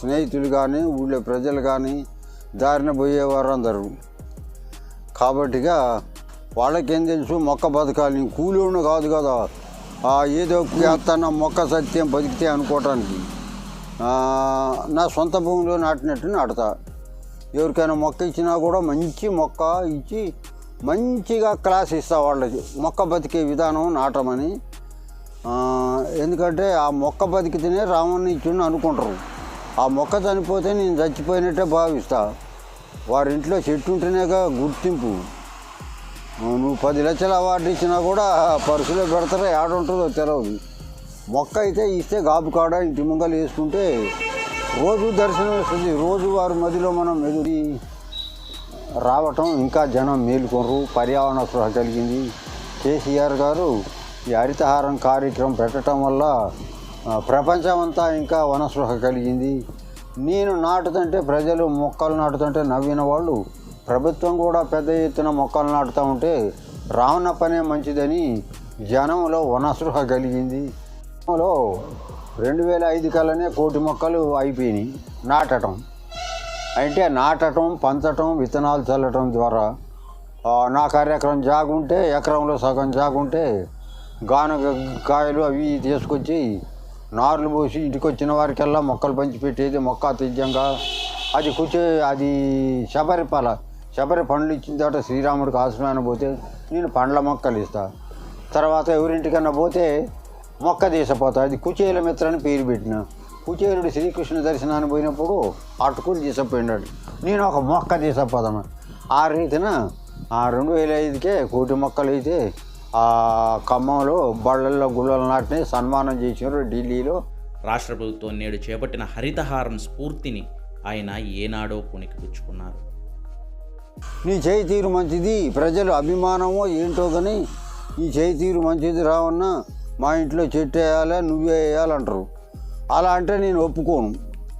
స్నేహితులు కానీ ఊళ్ళో ప్రజలు కానీ దారిన పోయేవారు అందరూ కాబట్టిగా వాళ్ళకేం తెలుసు? మొక్క బతకాలి కూలోడు కాదు కదా. ఏదో చేస్తాన మొక్క సత్యం బతికితే అనుకోవటానికి. నా సొంత భూమిలో నాటినట్టు నాటుతా. ఎవరికైనా మొక్క ఇచ్చినా కూడా మంచి మొక్క ఇచ్చి మంచిగా క్లాస్ ఇస్తా వాళ్ళకి. మొక్క బతికే విధానం నాటమని. ఎందుకంటే ఆ మొక్క బతికితేనే రావణ్ణి ఇచ్చిండు అనుకుంటారు. ఆ మొక్క చనిపోతే నేను చచ్చిపోయినట్టే భావిస్తా. వారి ఇంట్లో చెట్టు ఉంటేనేగా గుర్తింపు. నువ్వు పది లక్షల అవార్డు ఇచ్చినా కూడా పర్సులో పెడతారా ఏడుంటుందో తెలవదు. మొక్క అయితే ఇస్తే గాబు కాడ ఇంటి ముంగలు వేసుకుంటే రోజు దర్శనం వస్తుంది. రోజు వారి మదిలో మనం ఎదురి రావటం ఇంకా జనం మేలుకొనరు. పర్యావరణ స్పృహ కలిగింది. కేసీఆర్ గారు ఈ హరితహారం కార్యక్రమం పెట్టడం వల్ల ప్రపంచమంతా ఇంకా వనస్పృహ కలిగింది. నేను నాటుతుంటే ప్రజలు మొక్కలు నాటుతుంటే నవ్విన వాళ్ళు. ప్రభుత్వం కూడా పెద్ద ఎత్తున మొక్కలు నాటుతూ ఉంటే రావణ పనే మంచిదని జనంలో వనస్పృహ కలిగింది. లో రెండు వేల ఐదు కల్లానే కోటి మొక్కలు అయిపోయినాయి నాటటం. అంటే నాటటం పంచటం విత్తనాలు చల్లటం ద్వారా. నా కార్యక్రమం జాగుంటే ఎకరంలో సగం జాగుంటే గానుగ కాయలు అవి తీసుకొచ్చి నార్లు పోసి ఇంటికి వచ్చిన వారికల్లా మొక్కలు పంచిపెట్టేది మొక్క అతిథ్యంగా అది కూర్చో అది శబరి శబరిపాల శబరి పండ్లు ఇచ్చిన తర్వాత శ్రీరాముడికి ఆశ్రమాన్ని పోతే నేను పండ్ల మొక్కలు ఇస్తా. తర్వాత ఎవరింటికన్నా పోతే మొక్క తీసపోతా. అది కుచేల మిత్ర అని పేరు పెట్టిన. కుచేలుడు శ్రీకృష్ణ దర్శనానికి పోయినప్పుడు అటుకులు తీసపోయినాడు నేను ఒక మొక్క తీసపోదాను ఆ రీతిన ఆ రెండు వేల ఐదుకే కోటి మొక్కలు అయితే ఆ ఖమ్మంలో బళ్ళల్లో గుళ్ళలు నాటిని సన్మానం చేసినారు ఢిల్లీలో. రాష్ట్ర ప్రభుత్వం నేడు చేపట్టిన హరితహారం స్ఫూర్తిని ఆయన ఏనాడో పుణికిపుచ్చుకున్నారు. నీ చేయి తీరు మంచిది ప్రజలు అభిమానమో ఏంటో కానీ నీ చేయి తీరు మంచిది రావన్న మా ఇంట్లో చెట్టు వేయాలా నువ్వే వేయాలంటారు. అలా అంటే నేను ఒప్పుకోను.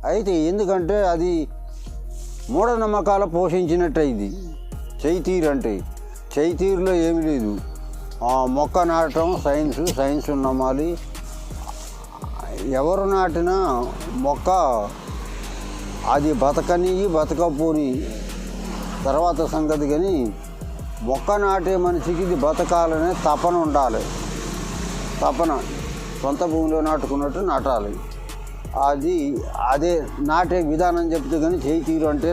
అయితే ఎందుకంటే అది మూఢనమ్మకాల పోషించినట్టు ఇది చేయి తీరు అంటే చేయి తీరులో ఏమీ లేదు. మొక్క నాటడం సైన్స్ సైన్స్ నమ్మాలి ఎవరు నాటినా మొక్క అది బతకని బతకపోని తర్వాత సంగతి కానీ మొక్క నాటే మనిషికి ఇది బతకాలనే తపన ఉండాలి. తపన సొంత భూమిలో నాటుకున్నట్టు నాటాలి. అది అదే నాటే విధానం చెప్తే కానీ చేయి తీరు అంటే